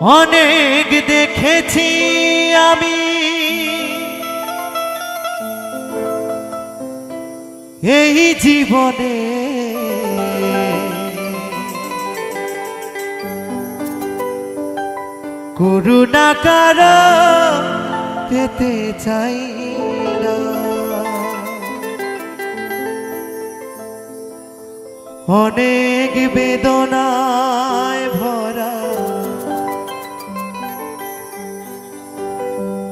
অনেক দেখেছি আমি। এই জীবনে করুণা কার পেতে চাই অনেক বেদনায়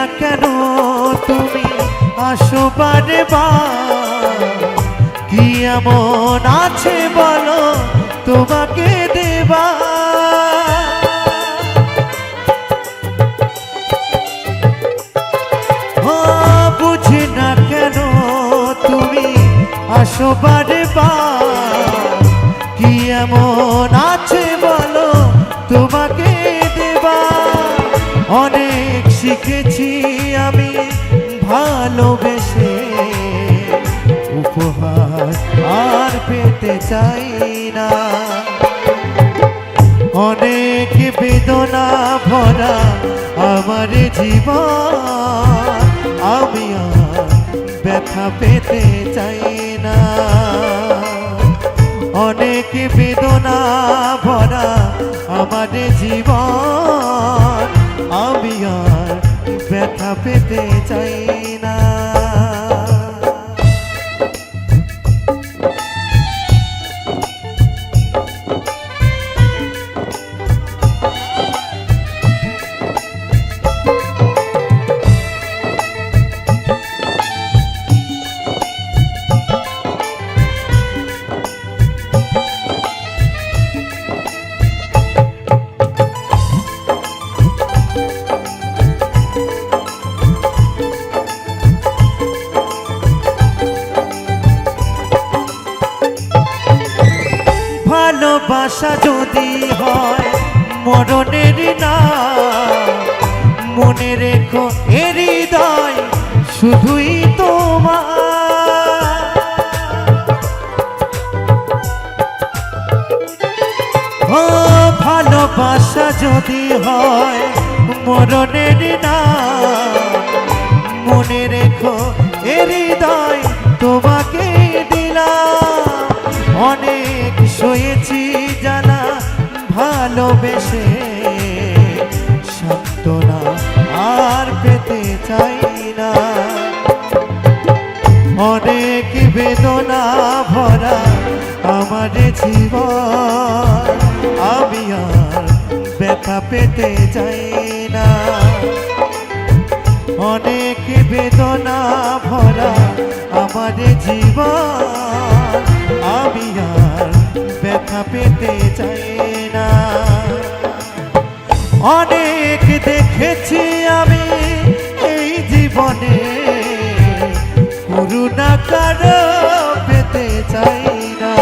না কেন তুমি আসো বারে কি এমন আছে বলো তোমাকে দেবা? ও বুঝি না কেন তুমি আসো বার শিখেছি আমি ভালোবেসে। উপহার আর পেতে চাই না। অনেক বেদনা ভরা আমার জীবন। আমি আর ব্যথা পেতে চাই না। অনেক বেদনা ভরা আমার জীবন। পেতে চাই ভালোবাসা যদি হয়, মরণের না। মনে রেখো হৃদয় শুধুই তোমার। ভালোবাসা যদি হয়, মরণের না। সান্ত্বনা আর পেতে চাই না। অনেক বেদনা ভরা জীবন, আমি আর ব্যথা পেতে চাই না। অনেক বেদনা ভরা আমার জীবন, আমি আর ব্যথা পেতে চাই অনেক দেখেছি আমি এই জীবনে। কারও পেতে চাই না।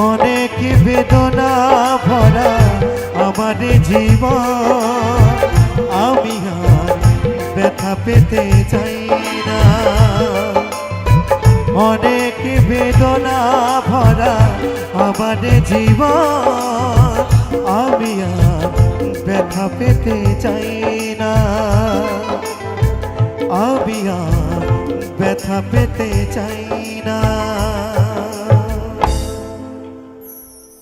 অনেক বেদনা ভরা আমার জীবন। আমি আর ব্যথা পেতে চাই না। অনেক বেদনা ভরা আমার জীবন। আমি ব্যথা পেতে চাই না। আর ব্যথা পেতে চাই না।